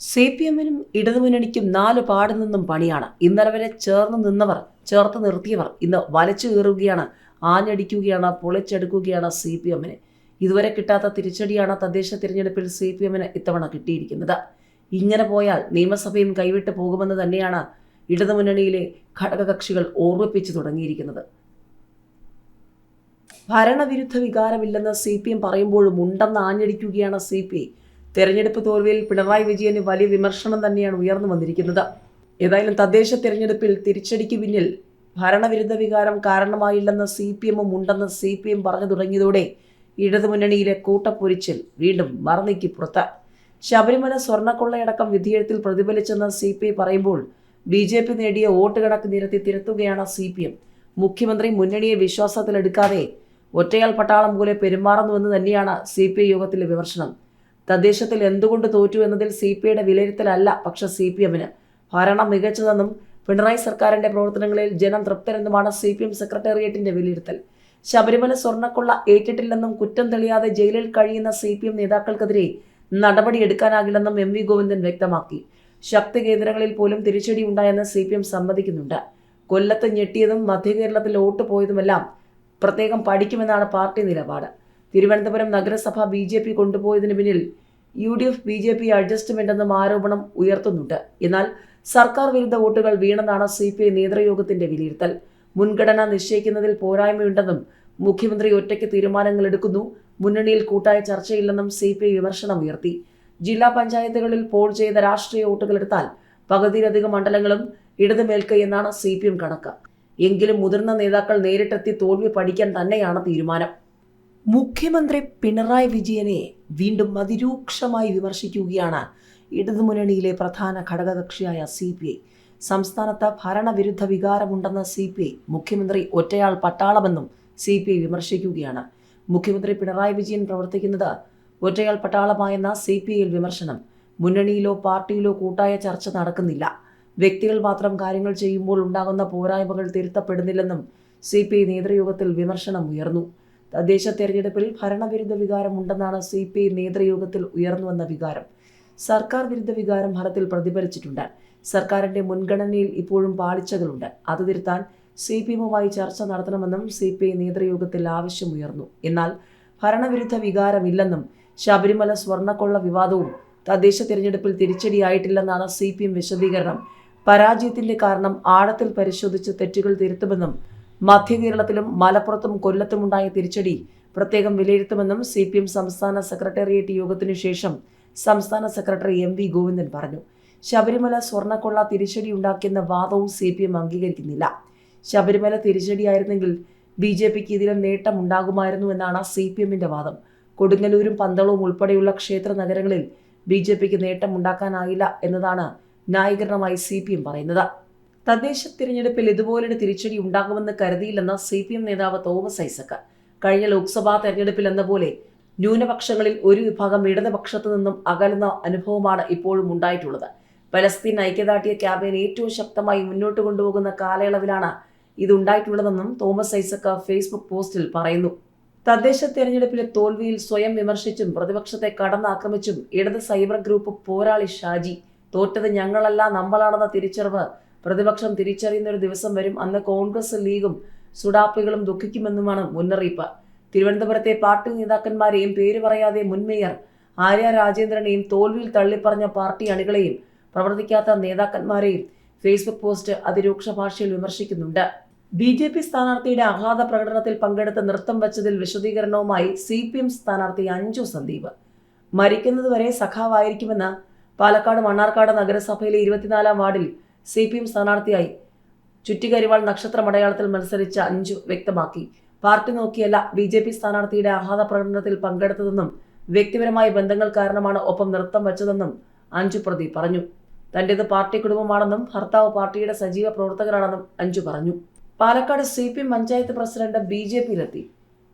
C P എമ്മിനും ഇടതുമുന്നണിക്കും നാല് പാട് നിന്നും പണിയാണ്. ഇന്നലെ വരെ ചേർന്ന് നിന്നവർ ചേർത്ത് നിർത്തിയവർ ഇന്ന് വലച്ചു കയറുകയാണ് ആഞ്ഞടിക്കുകയാണ് പൊളിച്ചെടുക്കുകയാണ് സി പി എമ്മിന് ഇതുവരെ കിട്ടാത്ത തിരിച്ചടിയാണ് തദ്ദേശ തിരഞ്ഞെടുപ്പിൽ സി പി എമ്മിന് ഇത്തവണ കിട്ടിയിരിക്കുന്നത്. ഇങ്ങനെ പോയാൽ നിയമസഭയും കൈവിട്ട് പോകുമെന്ന് തന്നെയാണ് ഇടതുമുന്നണിയിലെ ഘടകകക്ഷികൾ ഓർമ്മിപ്പിച്ചു തുടങ്ങിയിരിക്കുന്നത്. ഭരണവിരുദ്ധ വികാരമില്ലെന്ന് സി പി എം പറയുമ്പോഴും ഉണ്ടെന്ന് ആഞ്ഞടിക്കുകയാണ് സി പി ഐ തെരഞ്ഞെടുപ്പ് തോൽവിയിൽ പിണറായി വിജയന് വലിയ വിമർശനം തന്നെയാണ് ഉയർന്നു വന്നിരിക്കുന്നത്. ഏതായാലും തദ്ദേശ തെരഞ്ഞെടുപ്പിൽ തിരിച്ചടിക്ക് പിന്നിൽ ഭരണവിരുദ്ധ വികാരം കാരണമായില്ലെന്ന് സി പി എമ്മും ഉണ്ടെന്ന് സി പി എം പറഞ്ഞു തുടങ്ങിയതോടെ ഇടതുമുന്നണിയിലെ കൂട്ടപ്പൊരിച്ചിൽ വീണ്ടും മറന്നേക്ക് പുറത്ത്. ശബരിമല സ്വർണക്കൊള്ളയടക്കം വിധിയെഴുത്തിൽ പ്രതിഫലിച്ചെന്ന് സി പി ഐ പറയുമ്പോൾ ബി ജെ പി നേടിയ വോട്ട് കണക്ക് നിരത്തി തിരുത്തുകയാണ് സി പി എം മുഖ്യമന്ത്രി മുന്നണിയെ വിശ്വാസത്തിലെടുക്കാതെ ഒറ്റയാൾ പട്ടാളം പോലെ പെരുമാറുന്നുവെന്ന് തന്നെയാണ് സി പി ഐ യോഗത്തിലെ വിമർശനം. തദ്ദേശത്തിൽ എന്തുകൊണ്ട് തോറ്റു എന്നതിൽ സി പി ഐയുടെ വിലയിരുത്തലല്ല. പക്ഷെ സി പി എമ്മിന് ഭരണം മികച്ചതെന്നും പിണറായി സർക്കാരിന്റെ പ്രവർത്തനങ്ങളിൽ ജനം തൃപ്തരെന്നുമാണ് സി പി എം സെക്രട്ടേറിയറ്റിന്റെ വിലയിരുത്തൽ. ശബരിമല സ്വർണക്കൊള്ള ഏറ്റിട്ടില്ലെന്നും കുറ്റം തെളിയാതെ ജയിലിൽ കഴിയുന്ന സി പി എം നേതാക്കൾക്കെതിരെ നടപടിയെടുക്കാനാകില്ലെന്നും എം വി ഗോവിന്ദൻ വ്യക്തമാക്കി. ശക്തി കേന്ദ്രങ്ങളിൽ പോലും തിരിച്ചടി ഉണ്ടായെന്ന് സി പി എം സമ്മതിക്കുന്നുണ്ട്. കൊല്ലത്ത് ഞെട്ടിയതും മധ്യകേരളത്തിൽ വോട്ട് പോയതുമെല്ലാം പ്രത്യേകം പഠിക്കുമെന്നാണ് പാർട്ടി നിലപാട്. തിരുവനന്തപുരം നഗരസഭ ബി ജെ പി കൊണ്ടുപോയതിനു പിന്നിൽ U D F B J P adjustment എന്നും ആരോപണം ഉയർത്തുന്നുണ്ട്. എന്നാൽ സർക്കാർ വിരുദ്ധ വോട്ടുകൾ വീണെന്നാണ് സി പി ഐ നേതൃയോഗത്തിന്റെ വിലയിരുത്തൽ. മുൻഗണന നിശ്ചയിക്കുന്നതിൽ പോരായ്മയുണ്ടെന്നും മുഖ്യമന്ത്രി ഒറ്റയ്ക്ക് തീരുമാനങ്ങൾ എടുക്കുന്നു മുന്നണിയിൽ കൂട്ടായ ചർച്ചയില്ലെന്നും സി പി ഐ വിമർശനം ഉയർത്തി. ജില്ലാ പഞ്ചായത്തുകളിൽ പോൾ ചെയ്ത രാഷ്ട്രീയ വോട്ടുകൾ എടുത്താൽ പകുതിയിലധികം മണ്ഡലങ്ങളും ഇടതു എന്നാണ് സി പി എം കണക്ക്. എങ്കിലും മുതിർന്ന നേതാക്കൾ നേരിട്ടെത്തി തോൽവി പഠിക്കാൻ തന്നെയാണ് തീരുമാനം. മുഖ്യമന്ത്രി പിണറായി വിജയനെ വീണ്ടും അതിരൂക്ഷമായി വിമർശിക്കുകയാണ് ഇടതുമുന്നണിയിലെ പ്രധാന ഘടകകക്ഷിയായ സി പി ഐ. സംസ്ഥാനത്ത് ഭരണവിരുദ്ധ വികാരമുണ്ടെന്ന സി പി ഐ മുഖ്യമന്ത്രി ഒറ്റയാൾ പട്ടാളമെന്നും സി പി ഐ വിമർശിക്കുകയാണ്. മുഖ്യമന്ത്രി പിണറായി വിജയൻ പ്രവർത്തിക്കുന്നത് ഒറ്റയാൾ പട്ടാളമായെന്ന സി പി ഐയിൽ വിമർശനം. മുന്നണിയിലോ പാർട്ടിയിലോ കൂട്ടായ ചർച്ച നടക്കുന്നില്ല. വ്യക്തികൾ മാത്രം കാര്യങ്ങൾ ചെയ്യുമ്പോൾ ഉണ്ടാകുന്ന പോരായ്മകൾ തിരുത്തപ്പെടുന്നില്ലെന്നും സി പി ഐ നേതൃയോഗത്തിൽ വിമർശനം ഉയർന്നു. തദ്ദേശ തെരഞ്ഞെടുപ്പിൽ ഭരണവിരുദ്ധ വികാരം ഉണ്ടെന്നാണ് സി പി ഐ നേതൃയോഗത്തിൽ ഉയർന്നുവന്ന വികാരം. സർക്കാർ വിരുദ്ധ വികാരം ഫലത്തിൽ പ്രതിഫലിച്ചിട്ടുണ്ട്. സർക്കാരിന്റെ മുൻഗണനയിൽ ഇപ്പോഴും പാളിച്ചകളുണ്ട്. അത് തിരുത്താൻ സി പി എമ്മുമായി ചർച്ച നടത്തണമെന്നും സി പി ഐ നേതൃയോഗത്തിൽ ആവശ്യമുയർന്നു. എന്നാൽ ഭരണവിരുദ്ധ വികാരമില്ലെന്നും ശബരിമല സ്വർണക്കൊള്ള വിവാദവും തദ്ദേശ തിരഞ്ഞെടുപ്പിൽ തിരിച്ചടിയായിട്ടില്ലെന്നാണ് സി പി എം വിശദീകരണം. പരാജയത്തിന്റെ കാരണം ആഴത്തിൽ പരിശോധിച്ച് തെറ്റുകൾ തിരുത്തുമെന്നും മധ്യകേരളത്തിലും മലപ്പുറത്തും കൊല്ലത്തുമുണ്ടായ തിരിച്ചടി പ്രത്യേകം വിലയിരുത്തുമെന്നും സി പി എം സംസ്ഥാന സെക്രട്ടേറിയറ്റ് യോഗത്തിനു ശേഷം സംസ്ഥാന സെക്രട്ടറി എം വി ഗോവിന്ദൻ പറഞ്ഞു. ശബരിമല സ്വർണക്കൊള്ള തിരിച്ചടി ഉണ്ടാക്കിയെന്ന വാദവും സി പി എം അംഗീകരിക്കുന്നില്ല. ശബരിമല തിരിച്ചടിയായിരുന്നെങ്കിൽ ബി ജെ പിക്ക് ഇതിലും നേട്ടമുണ്ടാകുമായിരുന്നു എന്നാണ് സി പി എമ്മിന്റെ വാദം. കൊടുങ്ങല്ലൂരും പന്തളവും ഉൾപ്പെടെയുള്ള ക്ഷേത്ര നഗരങ്ങളിൽ ബി ജെ പിക്ക് നേട്ടമുണ്ടാക്കാനായില്ല എന്നതാണ് ന്യായീകരണമായി സി പി എം പറയുന്നത്. തദ്ദേശ തിരഞ്ഞെടുപ്പിൽ ഇതുപോലൊരു തിരിച്ചടി ഉണ്ടാകുമെന്ന് കരുതിയില്ലെന്ന് സി പി എം നേതാവ് തോമസ് ഐസക് കഴിഞ്ഞ ലോക്സഭാ തെരഞ്ഞെടുപ്പിൽ എന്ന പോലെ ന്യൂനപക്ഷങ്ങളിൽ ഒരു വിഭാഗം ഇടതുപക്ഷത്തു നിന്നും അകലുന്ന അനുഭവമാണ് ഇപ്പോഴും ഉണ്ടായിട്ടുള്ളത്. പലസ്തീൻ ഐക്യദാർഢ്യ ക്യാമ്പയിൻ ഏറ്റവും ശക്തമായി മുന്നോട്ട് കൊണ്ടുപോകുന്ന കാലയളവിലാണ് ഇതുണ്ടായിട്ടുള്ളതെന്നും തോമസ് ഐസക് ഫേസ്ബുക്ക് പോസ്റ്റിൽ പറയുന്നു. തദ്ദേശ തെരഞ്ഞെടുപ്പിലെ തോൽവിയിൽ സ്വയം വിമർശിച്ചും പ്രതിപക്ഷത്തെ കടന്നാക്രമിച്ചും ഇടത് സൈബർ ഗ്രൂപ്പ് പോരാളി ഷാജി തോറ്റത് ഞങ്ങളല്ല നമ്മളാണെന്ന തിരിച്ചറിവ് പ്രതിപക്ഷം തിരിച്ചറിയുന്ന ഒരു ദിവസം വരും. അന്ന് കോൺഗ്രസ് ലീഗും സുഡാപ്പികളും ദുഃഖിക്കുമെന്നുമാണ് മുന്നറിയിപ്പ്. തിരുവനന്തപുരത്തെ പാർട്ടി നേതാക്കന്മാരെയും പേര് പറയാതെ മുൻമേയർ ആര്യ രാജേന്ദ്രനെയും തോൽവിയിൽ തള്ളിപ്പറഞ്ഞ പാർട്ടി അണികളെയും പ്രവർത്തിക്കാത്ത നേതാക്കന്മാരെയും ഫേസ്ബുക്ക് പോസ്റ്റ് അതിരൂക്ഷ ഭാഷയിൽ വിമർശിക്കുന്നുണ്ട്. ബി ജെ പി സ്ഥാനാർത്ഥിയുടെ ആഹ്ലാദ പ്രകടനത്തിൽ പങ്കെടുത്ത് നൃത്തം വെച്ചതിൽ വിശദീകരണവുമായി സി പി എം സ്ഥാനാർത്ഥി അഞ്ജു സന്ദീപ്. മരിക്കുന്നതുവരെ സഖാവായിരിക്കുമെന്ന് പാലക്കാട് മണ്ണാർക്കാട് നഗരസഭയിലെ ഇരുപത്തിനാലാം വാർഡിൽ സി പി എം സ്ഥാനാർത്ഥിയായി ചുറ്റികരിവാൾ നക്ഷത്ര മടയാളത്തിൽ മത്സരിച്ച അഞ്ചു വ്യക്തമാക്കി. പാർട്ടി നോക്കിയല്ല ബി ജെ പി സ്ഥാനാർത്ഥിയുടെ ആഹ്ലാദ പ്രകടനത്തിൽ പങ്കെടുത്തതെന്നും വ്യക്തിപരമായ ബന്ധങ്ങൾ കാരണമാണ് ഒപ്പം നൃത്തം വെച്ചതെന്നും അഞ്ജു പ്രതി പറഞ്ഞു. തന്റേത് പാർട്ടി കുടുംബമാണെന്നും ഭർത്താവ് പാർട്ടിയുടെ സജീവ പ്രവർത്തകരാണെന്നും അഞ്ചു പറഞ്ഞു. Palakkad C P M panchayat president B J പിയിലെത്തി.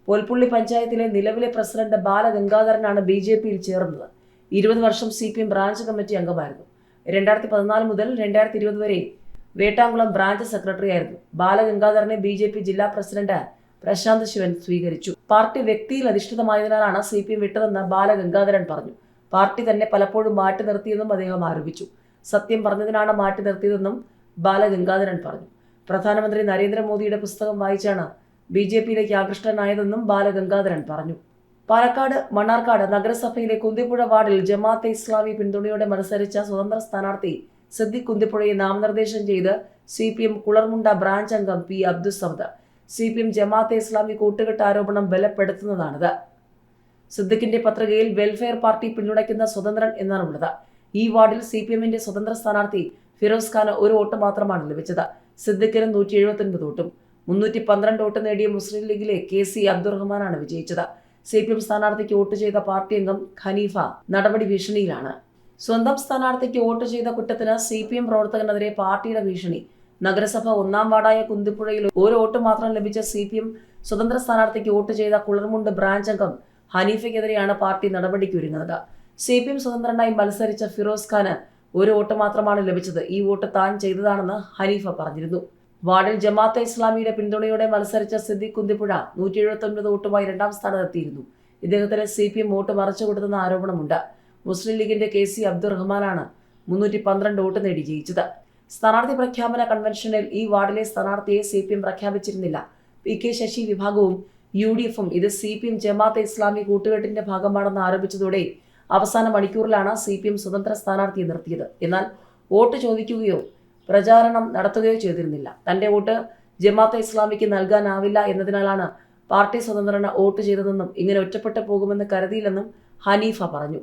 Polpully പഞ്ചായത്തിലെ നിലവിലെ പ്രസിഡന്റ് ബാലഗംഗാധരനാണ് ബി ജെ പിയിൽ ചേർന്നത്. ഇരുപത് വർഷം C P M branch committee അംഗമായിരുന്നു. രണ്ടായിരത്തി പതിനാല് മുതൽ രണ്ടായിരത്തി ഇരുപത് വരെ വേട്ടാംകുളം ബ്രാഞ്ച് സെക്രട്ടറി ആയിരുന്നു. ബാലഗംഗാധരനെ ബി ജെ പി ജില്ലാ പ്രസിഡന്റ് പ്രശാന്ത് ശിവൻ സ്വീകരിച്ചു. പാർട്ടി വ്യക്തിയിൽ അധിഷ്ഠിതമായതിനാലാണ് സി പി എം വിട്ടതെന്ന് ബാലഗംഗാധരൻ പറഞ്ഞു. പാർട്ടി തന്നെ പലപ്പോഴും മാറ്റി നിർത്തിയെന്നും അദ്ദേഹം ആരോപിച്ചു. സത്യം പറഞ്ഞതിനാണ് മാറ്റി നിർത്തിയതെന്നും ബാലഗംഗാധരൻ പറഞ്ഞു. പ്രധാനമന്ത്രി നരേന്ദ്രമോദിയുടെ പുസ്തകം വായിച്ചാണ് ബി ജെ പിയിലേക്ക് ആകൃഷ്ടനായതെന്നും ബാലഗംഗാധരൻ പറഞ്ഞു. പാലക്കാട് മണ്ണാർക്കാട് നഗരസഭയിലെ കുന്തിപ്പുഴ വാർഡിൽ ജമാഅത്തെ ഇസ്ലാമി പിന്തുണയോടെ മത്സരിച്ച സ്വതന്ത്ര സ്ഥാനാർത്ഥി സിദ്ദിഖ് കുന്തിപ്പുഴയെ നാമനിർദ്ദേശം ചെയ്ത് C P M Kularmunda branch അംഗം P Abdussamad C P M Jamaat-e Islami കൂട്ടുകെട്ട് ആരോപണം ബലപ്പെടുത്തുന്നതാണിത് സിദ്ദിഖിന്റെ പത്രികയിൽ വെൽഫെയർ പാർട്ടി പിന്തുണയ്ക്കുന്ന സ്വതന്ത്രൻ എന്നാണുള്ളത്. ഈ വാർഡിൽ സി പി എമ്മിന്റെ സ്വതന്ത്ര സ്ഥാനാർത്ഥി ഫിറോസ് ഖാന് ഒരു വോട്ട് മാത്രമാണ് ലഭിച്ചത്. സിദ്ദിഖിന് നൂറ്റി എഴുപത്തൊൻപത് വോട്ടും മുന്നൂറ്റി പന്ത്രണ്ട് വോട്ട് നേടിയ മുസ്ലിം ലീഗിലെ കെ സി അബ്ദുറഹ്മാനാണ് വിജയിച്ചത്. സി പി എം സ്ഥാനാർത്ഥിക്ക് വോട്ട് ചെയ്ത പാർട്ടി അംഗം ഖനീഫ നടപടി ഭീഷണിയിലാണ്. സ്വന്തം സ്ഥാനാർത്ഥിക്ക് വോട്ട് ചെയ്ത കുറ്റത്തിന് സി പി എം പ്രവർത്തകനെതിരെ പാർട്ടിയുടെ ഭീഷണി. നഗരസഭ ഒന്നാം വാർഡായ കുന്തിപ്പുഴയിൽ ഒരു വോട്ട് മാത്രം ലഭിച്ച സി പി എം സ്വതന്ത്ര സ്ഥാനാർത്ഥിക്ക് വോട്ട് ചെയ്ത കുളർമുണ്ട് ബ്രാഞ്ച് അംഗം ഹനീഫയ്ക്കെതിരെയാണ് പാർട്ടി നടപടിക്കൊരുങ്ങുന്നത് സി പി എം സ്വതന്ത്രനായി മത്സരിച്ച ഫിറോസ് ഖാന് ഒരു വോട്ട് മാത്രമാണ് ലഭിച്ചത്. ഈ വോട്ട് താൻ ചെയ്തതാണെന്ന് ഹനീഫ പറഞ്ഞിരുന്നു. വാർഡിൽ ജമാഅത്തെ ഇസ്ലാമിയുടെ പിന്തുണയോടെ മത്സരിച്ച സിദ്ദിഖ് കുന്തിപ്പുഴ നൂറ്റി എഴുപത്തൊൻപത് വോട്ടുമായി രണ്ടാം സ്ഥാനത്തെത്തിയിരുന്നു. ഇദ്ദേഹത്തിന് സി പി എം വോട്ട് മറച്ചു കൊടുത്തെന്ന ആരോപണമുണ്ട്. മുസ്ലിം ലീഗിന്റെ കെ സി അബ്ദുറഹ്മാനാണ് മുന്നൂറ്റി പന്ത്രണ്ട് വോട്ട് നേടി ജയിച്ചത്. സ്ഥാനാർത്ഥി പ്രഖ്യാപന കൺവെൻഷനിൽ ഈ വാർഡിലെ സ്ഥാനാർത്ഥിയെ സി പി എം പ്രഖ്യാപിച്ചിരുന്നില്ല. പി കെ ശശി വിഭാഗവും യു ഡി എഫും ഇത് C P M Jamaat-e Islami കൂട്ടുകെട്ടിന്റെ ഭാഗമാണെന്ന് ആരോപിച്ചതോടെ അവസാന മണിക്കൂറിലാണ് സി പി എം സ്വതന്ത്ര സ്ഥാനാർത്ഥിയെ നിർത്തിയത്. എന്നാൽ വോട്ട് ചോദിക്കുകയോ പ്രചാരണം നടത്തുകയോ ചെയ്തിരുന്നില്ല. തന്റെ വോട്ട് ജമാഅത്തെ ഇസ്ലാമിക്ക് നൽകാനാവില്ല എന്നതിനാലാണ് പാർട്ടി സ്വതന്ത്രന് വോട്ട് ചെയ്തതെന്നും ഇങ്ങനെ ഒറ്റപ്പെട്ടു പോകുമെന്ന് കരുതിയില്ലെന്നും ഹനീഫ പറഞ്ഞു.